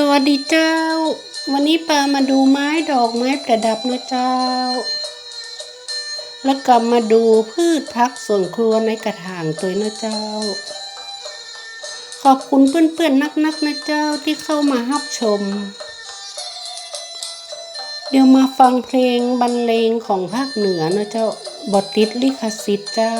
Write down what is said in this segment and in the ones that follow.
สวัสดีเจ้า วันนี้ปามาดูไม้ดอกไม้ประดับนะเจ้า แล้วกลับมาดูพืชพักส่วนครัวในกระถางตัวนะเจ้า ขอบคุณเพื่อนๆนักๆนะเจ้าที่เข้ามารับชม เดี๋ยวมาฟังเพลงบรรเลงของภาคเหนือนะเจ้าบทติดลิขสิทธิ์เจ้า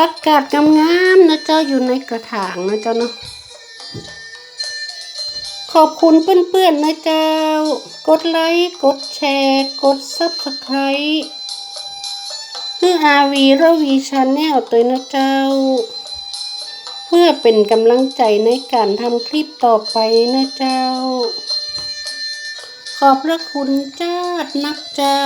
ผักกาดงามๆนะเจ้าอยู่ในกระถางนะเจ้าเนาะขอบคุณเพื่อนๆนะเจ้า กดไลค์ กดแชร์ กดซับสไครต์เพื่ออาวีระวีชาแนลตัวนะเจ้า เพื่อเป็นกำลังใจในการทำคลิปต่อไปนะเจ้า ขอบพระคุณเจ้านักเจ้า